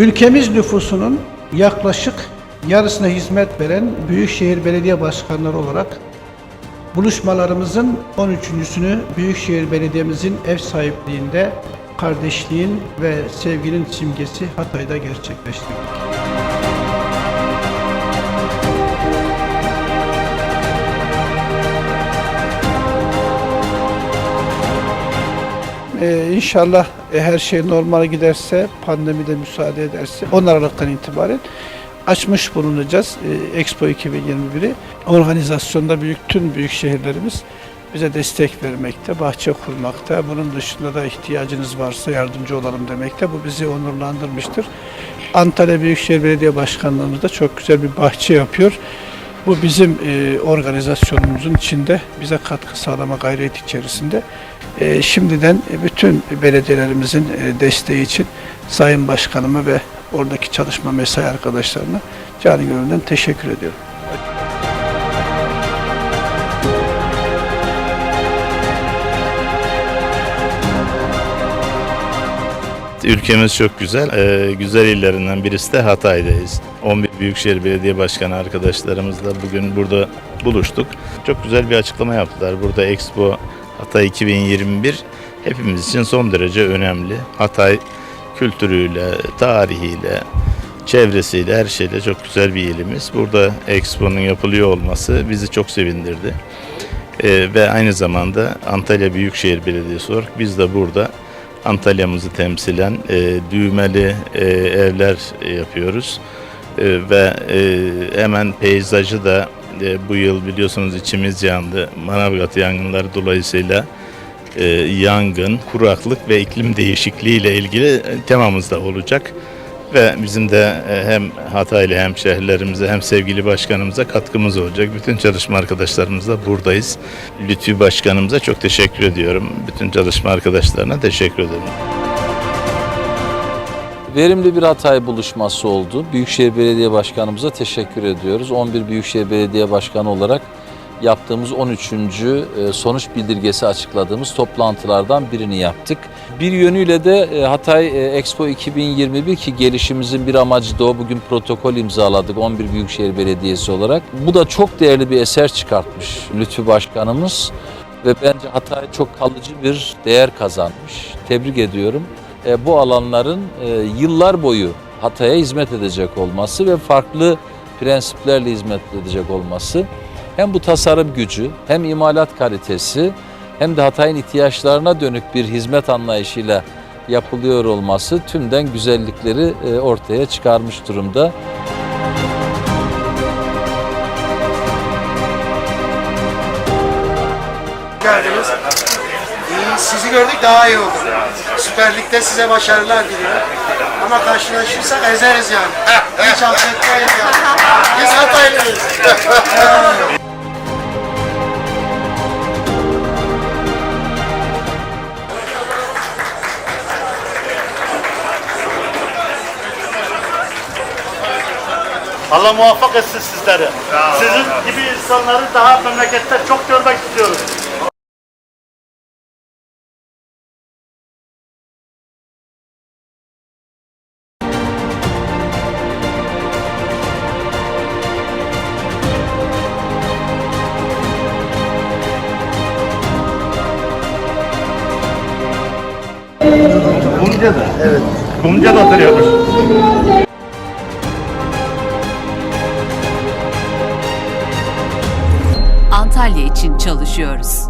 Ülkemiz nüfusunun yaklaşık yarısına hizmet veren Büyükşehir Belediye Başkanları olarak buluşmalarımızın 13.sünü Büyükşehir Belediye'mizin ev sahipliğinde kardeşliğin ve sevginin simgesi Hatay'da gerçekleştirdik. Ee, inşallah e, her şey normale giderse, pandemi de müsaade ederse 10 Aralık'tan itibaren açmış bulunacağız e, Expo 2021'i. Organizasyonda büyük tüm büyük şehirlerimiz bize destek vermekte, bahçe kurmakta. Bunun dışında da ihtiyacınız varsa yardımcı olalım demekte. Bu bizi onurlandırmıştır. Antalya Büyükşehir Belediye Başkanlığımız da çok güzel bir bahçe yapıyor. Bu bizim e, organizasyonumuzun içinde bize katkı sağlama gayreti içerisinde. E, şimdiden e, bütün belediyelerimizin e, desteği için Sayın Başkanıma ve oradaki çalışma mesai arkadaşlarına canı gönülden teşekkür ediyorum. Ülkemiz çok güzel. Ee, güzel illerinden birisi de Hatay'dayız. 11 Büyükşehir Belediye Başkanı arkadaşlarımızla bugün burada buluştuk. Çok güzel bir açıklama yaptılar. Burada Expo Hatay 2021 hepimiz için son derece önemli. Hatay kültürüyle, tarihiyle, çevresiyle, her şeyle çok güzel bir ilimiz. Burada Expo'nun yapılıyor olması bizi çok sevindirdi. Ee, ve aynı zamanda Antalya Büyükşehir Belediyesi olarak biz de burada Antalya'mızı temsilen e, düğmeli e, evler yapıyoruz. E, ve e, hemen peyzajı da e, bu yıl biliyorsunuz içimiz yandı. Manavgat yangınları dolayısıyla e, yangın, kuraklık ve iklim değişikliği ile ilgili e, temamız da olacak. Ve bizim de e, hem Hataylı hem şehirlerimize hem sevgili başkanımıza katkımız olacak. Bütün çalışma arkadaşlarımızla buradayız. Lütfi Başkanımıza çok teşekkür ediyorum. Bütün çalışma arkadaşlarına teşekkür ederim. Verimli bir Hatay buluşması oldu. Büyükşehir Belediye Başkanımıza teşekkür ediyoruz. 11 Büyükşehir Belediye Başkanı olarak yaptığımız 13. e, sonuç bildirgesi açıkladığımız toplantılardan birini yaptık. Bir yönüyle de e, Hatay e, Expo 2021 ki gelişimizin bir amacı da o. Bugün protokol imzaladık 11 Büyükşehir Belediyesi olarak. Bu da çok değerli bir eser çıkartmış Lütfü Başkanımız ve bence Hatay çok kalıcı bir değer kazanmış. Tebrik ediyorum. Bu alanların yıllar boyu Hatay'a hizmet edecek olması ve farklı prensiplerle hizmet edecek olması hem bu tasarım gücü hem imalat kalitesi hem de Hatay'ın ihtiyaçlarına dönük bir hizmet anlayışıyla yapılıyor olması tümden güzellikleri e, ortaya çıkarmış durumda. geldiniz. Sizi gördük daha iyi oldu. Süper Lig'de size başarılar diliyorum. Ama karşılaşırsak ezeriz yani. Hiç affetmeyiz yani. Biz Hataylıyız. Allah muvaffak etsin sizleri. Sizin gibi insanları daha memlekette çok görmek istiyoruz. Kumca'da. Evet. Kumca'da oturuyormuş. Antalya için çalışıyoruz.